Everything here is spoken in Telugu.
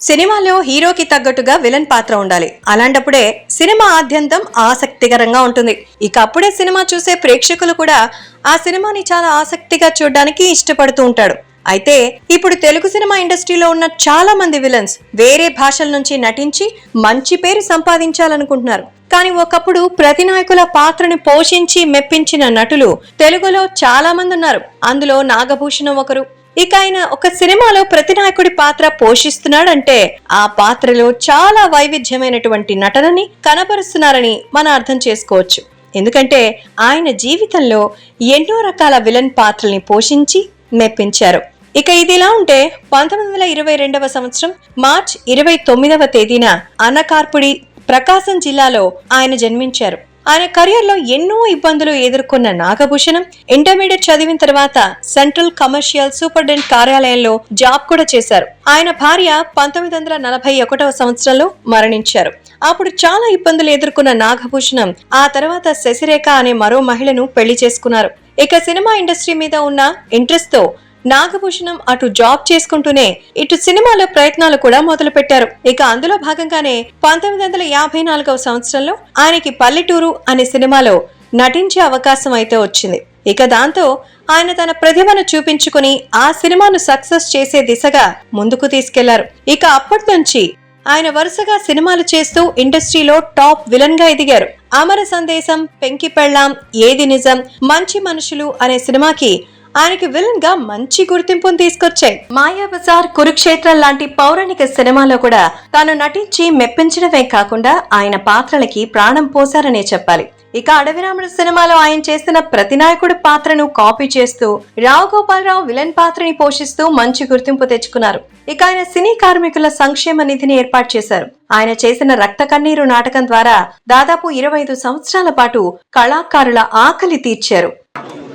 సినిమాలో హీరోకి తగ్గట్టుగా విలన్ పాత్ర ఉండాలి. అలాంటప్పుడే సినిమా ఆద్యంతం ఆసక్తికరంగా ఉంటుంది. ఇక అప్పుడే సినిమా చూసే ప్రేక్షకులు కూడా ఆ సినిమాని చాలా ఆసక్తిగా చూడడానికి ఇష్టపడుతూ ఉంటాడు అయితే ఇప్పుడు తెలుగు సినిమా ఇండస్ట్రీలో ఉన్న చాలా మంది విలన్స్ వేరే భాషల నుంచి నటించి మంచి పేరు సంపాదించాలనుకుంటున్నారు. కానీ ఒకప్పుడు ప్రతినాయకుల పాత్రని పోషించి మెప్పించిన నటులు తెలుగులో చాలా మంది ఉన్నారు. అందులో నాగభూషణం ఒకరు ఇక ఆయన ఒక సినిమాలో ప్రతినాయకుడి పాత్ర పోషిస్తున్నాడంటే ఆ పాత్రలో చాలా వైవిధ్యమైనటువంటి నటనని కనపరుస్తున్నారని మనం అర్థం చేసుకోవచ్చు. ఎందుకంటే ఆయన జీవితంలో ఎన్నో రకాల విలన్ పాత్రల్ని పోషించి మెప్పించారు. ఇక ఇదిలా ఉంటే పంతొమ్మిది వందల ఇరవై రెండవ సంవత్సరం మార్చ్ ఇరవై తొమ్మిదవ తేదీన అనకార్పుడి ప్రకాశం జిల్లాలో ఆయన జన్మించారు. ఆయన కెరియర్లో ఎన్నో ఇబ్బందులు ఎదుర్కొన్న నాగభూషణం ఇంటర్మీడియట్ చదివిన తర్వాత సెంట్రల్ కమర్షియల్ సూపరింటెండెంట్ కార్యాలయంలో జాబ్ కూడా చేశారు. ఆయన భార్య పంతొమ్మిది వందల నలభై ఒకటవ సంవత్సరంలో మరణించారు. అప్పుడు చాలా ఇబ్బందులు ఎదుర్కొన్న నాగభూషణం ఆ తర్వాత శశిరేఖ అనే మరో మహిళను పెళ్ళి చేసుకున్నారు. ఇక సినిమా ఇండస్ట్రీ మీద ఉన్న ఇంట్రెస్ట్తో నాగభూషణం అటు జాబ్ చేసుకుంటూనే ఇటు సినిమాలో ప్రయత్నాలు కూడా మొదలు పెట్టారు ఇక అందులో భాగంగానే పంతొమ్మిది వందల యాభై నాలుగవ సంవత్సరంలో ఆయనకి పల్లెటూరు అనే సినిమాలో నటించే అవకాశం అయితే వచ్చింది. ఇక దాంతో ఆయన తన ప్రతిభను చూపించుకుని ఆ సినిమాను సక్సెస్ చేసే దిశగా ముందుకు తీసుకెళ్ళారు. ఇక అప్పటి నుంచి ఆయన వరుసగా సినిమాలు చేస్తూ ఇండస్ట్రీలో టాప్ విలన్గా ఎదిగారు. అమర సందేశం పెంకి పెళ్ళాం ఏది నిజం మంచి మనుషులు అనే సినిమాకి ఆయనకి విలన్గా మంచి గుర్తింపును తీసుకొచ్చాయి. మాయా బజార్ కురుక్షేత్రం లాంటి పౌరాణిక సినిమాలో కూడా తాను నటించి మెప్పించడమే కాకుండా ఆయన పాత్రలకి ప్రాణం పోశారనే చెప్పాలి. ఇక అడవిరాముడు సినిమాలో ఆయన చేసిన ప్రతినాయకుడి పాత్రను కాపీ చేస్తూ రావు గోపాలరావు విలన్ పాత్రని పోషిస్తూ మంచి గుర్తింపు తెచ్చుకున్నారు. ఇక ఆయన సినీ కార్మికుల సంక్షేమ నిధిని ఏర్పాటు చేశారు. ఆయన చేసిన రక్త కన్నీరు నాటకం ద్వారా దాదాపు ఇరవై ఐదు సంవత్సరాల పాటు కళాకారుల ఆకలి తీర్చారు.